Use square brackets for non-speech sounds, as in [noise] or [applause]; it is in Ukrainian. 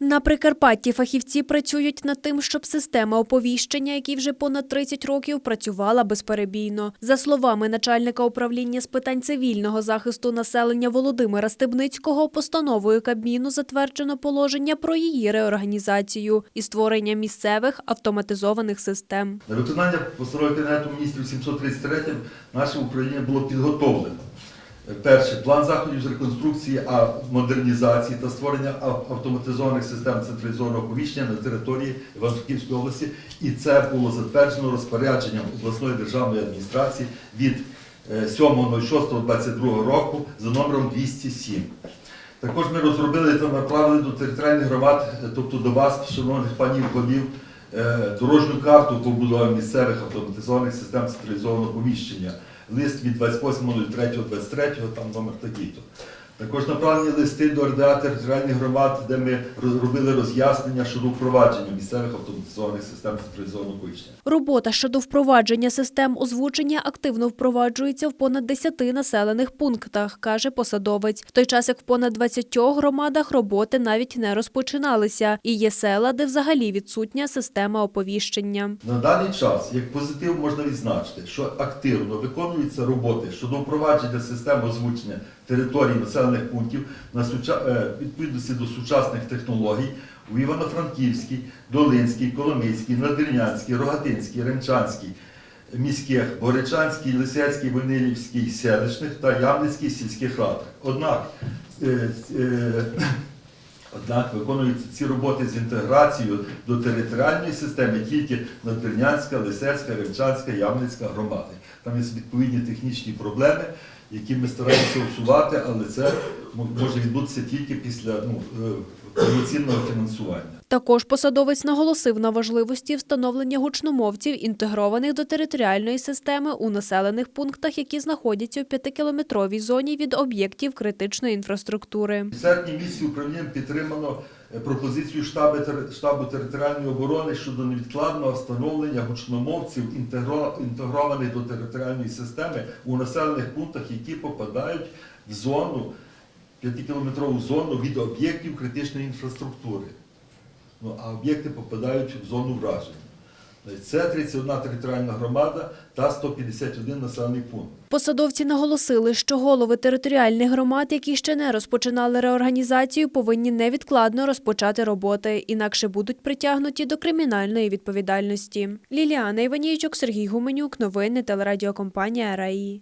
На Прикарпатті фахівці працюють над тим, щоб система оповіщення, які вже понад 30 років працювала безперебійно. За словами начальника управління з питань цивільного захисту населення Володимира Стебницького, постановою Кабміну затверджено положення про її реорганізацію і створення місцевих автоматизованих систем. На виконання постанови Кабінету міністрів 733 наше управління було підготовлено. Перше план заходів з реконструкції, а модернізації та створення автоматизованих систем централізованого оповіщення на території Івано-Франківської області. І це було затверджено розпорядженням обласної державної адміністрації від е, 7.06.22 року за номером 207. Також ми розробили та направили до територіальних громад, е, тобто до вас, шановних панів голів, е, дорожню карту побудови місцевих автоматизованих систем централізованого повіщення. Лист від 28.03.23, там номер такий-то. Також направлені листи до РДА територіальних громад, де ми роз- робили роз'яснення щодо впровадження місцевих автоматизованих систем централізованого повіщення. Робота щодо впровадження систем озвучення активно впроваджується в понад 10 населених пунктах, каже посадовець. В той час як в понад 20 громадах роботи навіть не розпочиналися, і є села, де взагалі відсутня система оповіщення. На даний час, як позитив, можна відзначити, що активно виконуються роботи щодо впровадження систем озвучення територій населених пунктів на е, відповідності до сучасних технологій у Івано-Франківській, Долинській, Коломийській, Надвірнянській, Рогатинській, Ремчанській, міських, Горечанській, Лисецькій, Войнилівській, селищних та Ямницькій сільських радах. Однак е, е, [clears throat] Однак виконуються ці роботи з інтеграцією до територіальної системи тільки Надвірнянська, Лисецька, Ремчанська, Ямницька громади. Там є відповідні технічні проблеми, які ми стараємося усувати, але це може відбутися тільки після ну, е, повноцінного фінансування. Також посадовець наголосив на важливості встановлення гучномовців, інтегрованих до територіальної системи у населених пунктах, які знаходяться у п'ятикілометровій зоні від об'єктів критичної інфраструктури. В серпні місці управлінням підтримано пропозицію штабу, штабу територіальної оборони щодо невідкладного встановлення гучномовців, інтегрованих до територіальної системи у населених пунктах, які попадають в зону, 5-кілометрову зону від об'єктів критичної інфраструктури. Ну, а об'єкти попадають в зону враження. Це 31 територіальна громада та 151 населений пункт. Посадовці наголосили, що голови територіальних громад, які ще не розпочинали реорганізацію, повинні невідкладно розпочати роботи, інакше будуть притягнуті до кримінальної відповідальності. Ліліана Іванійчук, Сергій Гуменюк, новини телерадіокомпанія РАІ.